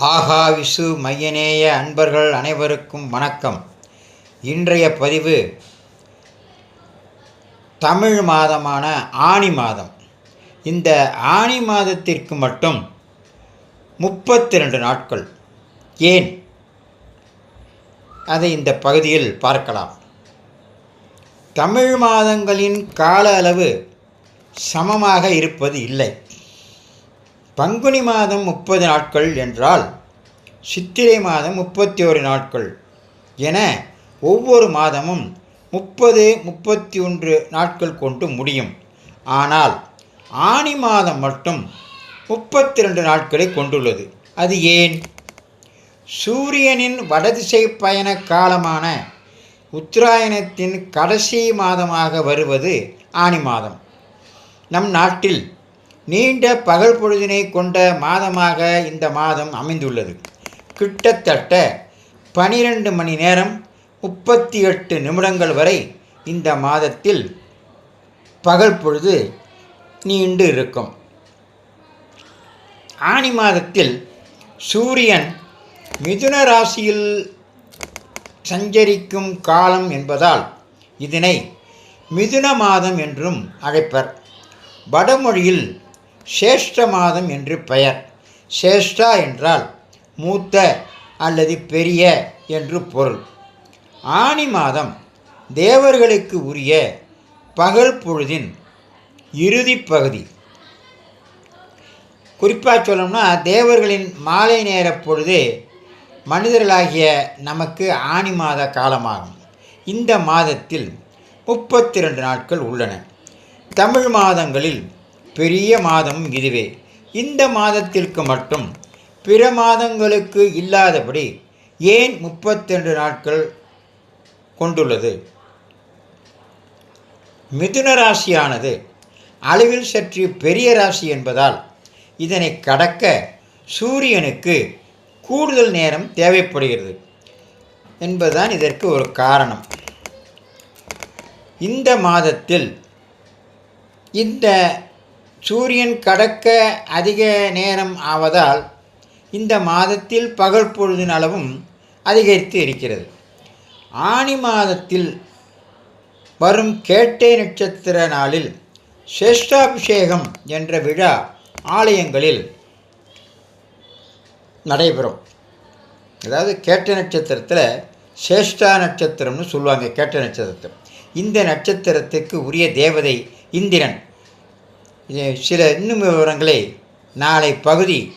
ஆகா விசு மையநேய அன்பர்கள் அனைவருக்கும் வணக்கம். இன்றைய பதிவு தமிழ் மாதமான ஆனி மாதம். இந்த ஆனி மாதத்திற்கு மட்டும் முப்பத்தி ரெண்டு நாட்கள். ஏன்? அதை இந்த பகுதியில் பார்க்கலாம். தமிழ் மாதங்களின் கால அளவு சமமாக இருப்பது இல்லை. பங்குனி மாதம் முப்பது நாட்கள் என்றால் சித்திரை மாதம் முப்பத்தி ஒரு நாட்கள் என ஒவ்வொரு மாதமும் முப்பது முப்பத்தி ஒன்று நாட்கள் கொண்டு முடியும். ஆனால் ஆனி மாதம் மட்டும் முப்பத்தி ரெண்டு நாட்களை கொண்டுள்ளது. அது ஏன்? சூரியனின் வடதிசை பயண காலமான உத்தராயணத்தின் கடைசி மாதமாக வருவது ஆனி மாதம். நம் நாட்டில் நீண்ட பகல் பொழுதினை கொண்ட மாதமாக இந்த மாதம் அமைந்துள்ளது. கிட்டத்தட்ட பனிரெண்டு மணி நேரம் முப்பத்தி எட்டு நிமிடங்கள் வரை இந்த மாதத்தில் பகல் பொழுது நீண்டு இருக்கும். ஆனி மாதத்தில் சூரியன் மிதுன ராசியில் சஞ்சரிக்கும் காலம் என்பதால் இதனை மிதுன மாதம் என்றும் அழைப்பர். வடமொழியில் சேஷ்ட மாதம் என்று பெயர். சேஷ்டா என்றால் மூத்த அல்லது பெரிய என்று பொருள். ஆனி மாதம் தேவர்களுக்கு உரிய பகல் பொழுதின் இறுதி பகுதி. குறிப்பாக சொல்லணும்னா தேவர்களின் மாலை நேர பொழுது மனிதர்களாகிய நமக்கு ஆனி மாத காலமாகும். இந்த மாதத்தில் முப்பத்தி ரெண்டு நாட்கள் உள்ளன. தமிழ் மாதங்களில் பெரிய மாதமும் இதுவே. இந்த மாதத்திற்கு மட்டும் பிற மாதங்களுக்கு இல்லாதபடி ஏன் முப்பத்தெண்டு நாட்கள் கொண்டுள்ளது? மிதுன ராசியானது அளவில் சற்று பெரிய ராசி என்பதால் இதனை கடக்க சூரியனுக்கு கூடுதல் நேரம் தேவைப்படுகிறது என்பதுதான் இதற்கு ஒரு காரணம். இந்த மாதத்தில் இந்த சூரியன் கடக்க அதிக நேரம் ஆவதால் இந்த மாதத்தில் பகல் பொழுதின் அளவும் அதிகரித்து இருக்கிறது. ஆனி மாதத்தில் வரும் கேட்டை நட்சத்திர நாளில் சேஷ்டாபிஷேகம் என்ற விழா ஆலயங்களில் நடைபெறும். அதாவது கேட்ட நட்சத்திரத்தில் சேஷ்டா நட்சத்திரம்னு சொல்லுவாங்க கேட்ட நட்சத்திரத்தை. இந்த நட்சத்திரத்துக்கு உரிய தேவதை இந்திரன். சில இன்னும் விவரங்களை. நாளை பகுதி